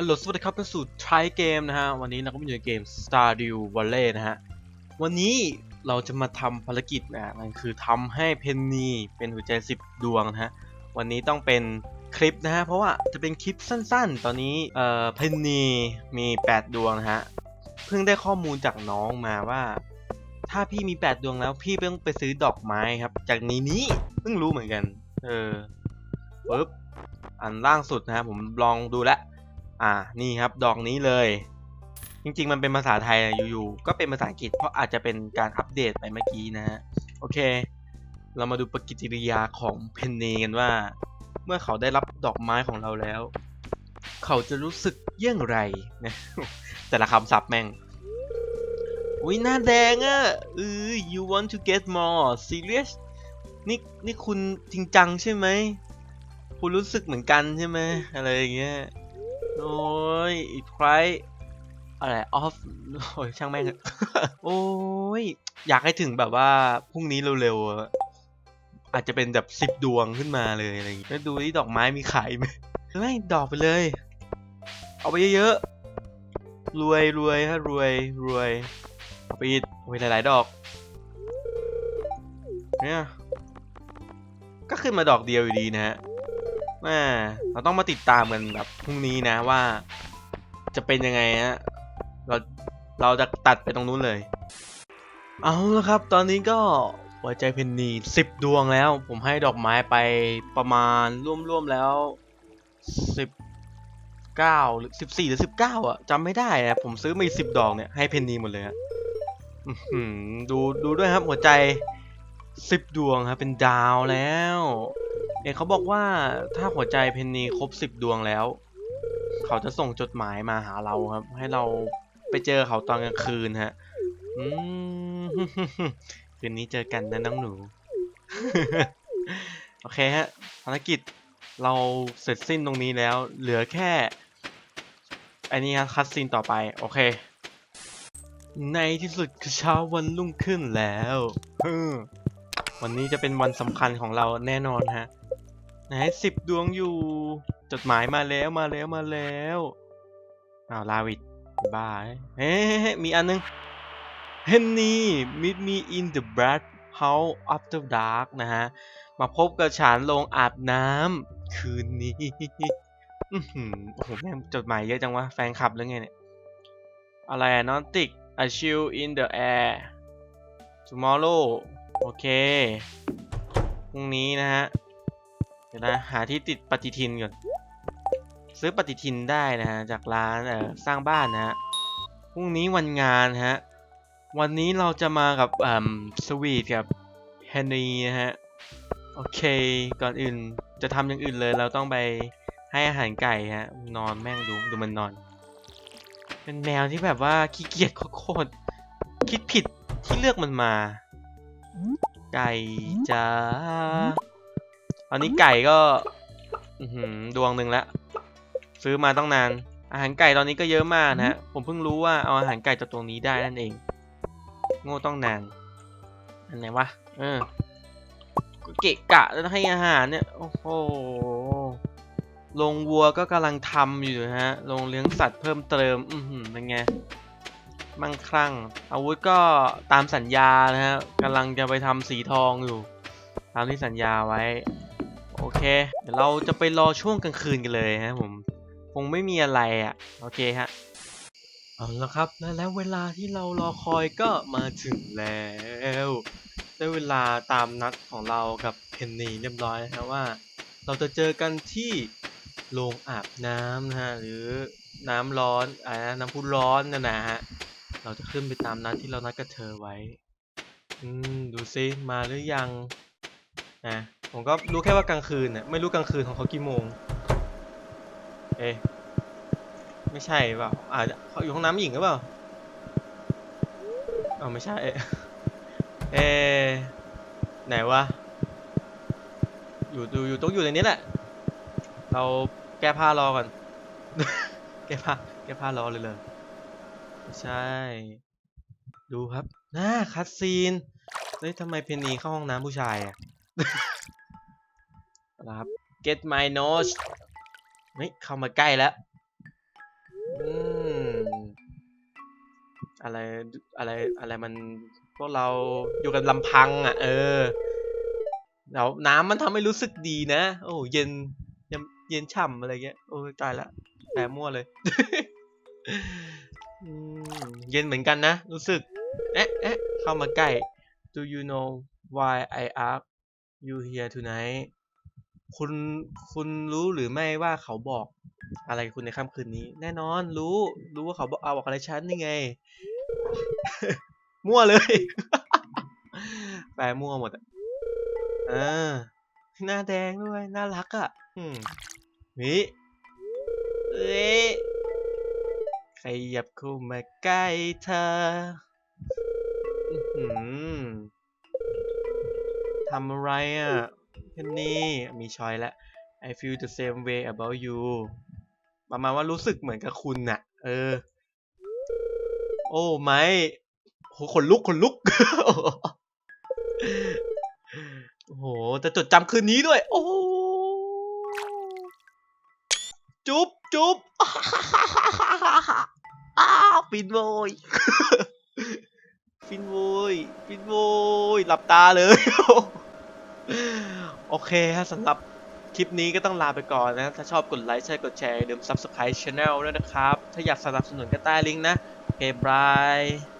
ฮัลโหลสวัสดีครับเป็นสู่ Try Game นะฮะ วันนี้เราก็มาอยู่ในเกม Stardew Valley นะฮะ วันนี้เราจะมาทำภารกิจนะนั่นคือทำให้เพนนีเป็นหัวใจ 10 ดวงนะฮะ วันนี้ต้องเป็นคลิปนะฮะ เพราะว่าจะเป็นคลิปสั้นๆ ตอนนี้เอ่อเพนนีมี 8 ดวงนะฮะ เพิ่งได้ข้อมูลจากน้องมาว่า ถ้าพี่มี 8 ดวงแล้วพี่ต้องไปซื้อดอกไม้ครับ จากนี้นี้เพิ่งรู้เหมือนกัน เออปึ๊บอันล่างสุดนะฮะผมลองดูแล้ว อ่านี่ครับดอกนี้เลย จริงๆ มันเป็นภาษาไทยอะอยู่ๆก็เป็นภาษาอังกฤษเพราะอาจจะเป็นการอัปเดตไปเมื่อกี้นะฮะโอเค เรามาดูปฏิกิริยาของเพนนีกันว่า เมื่อเขาได้รับดอกไม้ของเราแล้ว เขาจะรู้สึกเยี่ยงไรนะแต่ละคำศัพท์แม่งอุ้ยหน้าแดงอะ่ะเออ you want to get more serious นี่นี่คุณจริงจังใช่ไหม คุณรู้สึกเหมือนกันใช่ไหมอะไรอย่างเงี้ย โอ้ยอีกใครอะไรออฟโอ้ยช่างแม่งโอ้ยอยากให้ถึงแบบว่าพรุ่งนี้เร็วๆอาจจะเป็นแบบสิบดวงขึ้นมาเลยอะไรอย่างงี้แล้วดูที่ดอกไม้มีขายไหมไม่ดอกไปเลย เอาไปเยอะๆรวยรวยฮะรวยรวยเอาไปอีกเอาไปหลายๆดอกเนี่ยก็ขึ้นมาดอกเดียวอยู่ดีนะฮะ แม่เราต้องมาติดตามกันแบบพรุ่งนี้นะว่า จะเป็นยังไงฮะเราเราจะตัดไปตรงนู้นเลย เอาละครับ ตอนนี้ก็หัวใจเพนนีสิบดวงแล้ว ผมให้ดอกไม้ไปประมาณร่วมๆแล้วสิบเก้าหรือสิบสี่หรือสิบเก้าอะจำไม่ได้อะผมซื้อมาสิบดอกเนี่ยให้เพนนีหมดเลยฮะดูดูด้วยครับหัวใจสิบดวงครับเป็นดาวแล้ว เอกเขาบอกว่าถ้าหัวใจเพนนีครบสิบดวงแล้ว เขาจะส่งจดหมายมาหาเราครับ ให้เราไปเจอเขาตอนกลางคืนฮะอืมคืนนี้เจอกันนะน้องหนู โอเคฮะภารกิจเราเสร็จสิ้นตรงนี้แล้ว เหลือแค่ อันนี้ฮะคัดซีนต่อไป โอเค ในที่สุดคือเช้าวันรุ่งขึ้นแล้ว วันนี้จะเป็นวันสำคัญของเราแน่นอนฮะ ไหนสิบดวงอยู่ จดหมายมาแล้วมาแล้วมาแล้วอ้าวลาวิดบายเฮ้มีอันนึง Henny meet me in the black house after dark นะฮะ มาพบกับฉันลงอาบน้ำคืนนี้อือโอ้โหแม่งจดหมายเยอะจังวะ แฟนคลับหรือไงเนี่ย อะไรนอะ Nautic I chill in the air tomorrow โอเค พรุ่งนี้นะฮะ เดี๋ยวนะหาที่ติดปฏิทินก่อน ซื้อปฏิทินได้นะฮะจากร้านเอ่อสร้างบ้านนะฮะพรุ่งนี้วันงานฮะวันนี้เราจะมากับอ่าสวีทกับเฮนรี่นะฮะโอเคก่อนอื่นจะทำอย่างอื่นเลยเราต้องไปให้อาหารไก่ฮะนอนแม่งดูดูมันนอน เป็นแมวที่แบบว่าขี้เกียจโคตรคิดผิดที่เลือกมันมา ไก่จ้า ตอนนี้ไก่ก็ดวงหนึ่งแล้วซื้อมาต้องนาน อาหารไก่ตอนนี้ก็เยอะมากนะฮะ ผมเพิ่งรู้ว่าเอาอาหารไก่จากตรงนี้ได้นั่นเอง โง่ต้องนาน อันไหนวะ เออก็เกะกะแล้วให้อาหารเนี่ย โอ้โหโรงวัวก็กำลังทำอยู่นะฮะโรงเลี้ยงสัตว์เพิ่มเติม อือหือเป็นไงมั่งคลั่ง อาวุธก็ตามสัญญานะฮะกำลังจะไปทำสีทองอยู่ ตามที่สัญญาไว้ โอเค เดี๋ยวเราจะไปรอช่วงกลางคืนกันเลยฮะผม คงไม่มีอะไรอะ โอเคฮะ เอาละครับและแล้วเวลาที่เรารอคอยก็มาถึงแล้วได้เวลาตามนัดของเรากับเพนนีเรียบร้อยนะฮะว่า เราจะเจอกันที่โรงอาบน้ำนะฮะหรือน้ำร้อนอะไรนะน้ำพุร้อนนะนะฮะเราจะขึ้นไปตามนัดที่เรานัดกับเธอไว้ อืม ดูซิมาหรือยังนะ ผมก็รู้แค่ว่ากลางคืนน่ะไม่รู้กลางคืนของเขากี่โมง เอ๊ะไม่ใช่เปล่าอาจจะเขาอยู่ห้องน้ำหญิงหรือเปล่าเออไม่ใช่เอ๊ะไหนวะอยู่อยู่อยู่ต้องอยู่ในนี้แหละ เราแก้ผ้ารอก่อน แก้ผ้าแก้ผ้ารอเลยเลยใช่ ดูครับน่าคัดซีนเฮ้ยทำไมเพนนีเข้าห้องน้ำผู้ชายอะ นะครับ get my nose เฮ้ยเข้ามาใกล้แล้วอืมอะไรอะไรอะไรมันพวกเราอยู่กันลำพังอะ เออแล้วน้ำมันทำให้รู้สึกดีนะ โอ้เย็นเย็นเย็นฉ่ำอะไรเงี้ยโอ้ยตายละแปลมั่วเลยอืมเย็นเหมือนกันนะ รู้สึกเอ๊ะเอ๊ะเข้ามาใกล้ Do you know why I ask you here tonight คุณคุณรู้หรือไม่ว่าเขาบอกอะไรคุณในค่ำคืนนี้ แน่นอนรู้รู้ว่าเขาบอกเอาบอกอะไรฉันนี่ไง มั่วเลย แปลมั่วหมดอะอ่าหน้าแดงด้วยน่ารักอะมนี่เอ้ยขยับเข้ามาใกล้เธอทำอะไรอะ แค่นี้มีชอยแล้ว I feel the same way about you ประมาณว่ารู้สึกเหมือนกับคุณน่ะ เออ โอ้ไม่โหขนลุกขนลุก โอ้โห จะจดจำคืนนี้ด้วย โอ้จุ๊บจุ๊บอ้าฟินโวยฟินโวยฟินโวยหลับตาเลย โอเคฮะสำหรับคลิปนี้ก็ต้องลาไปก่อนนะ ถ้าชอบกดไลค์ใช่กดแชร์ อย่าลืม Subscribe Channel ด้วยนะครับ ถ้าอยากสนับสนุนก็ใต้ลิงก์นะ โอเคบาย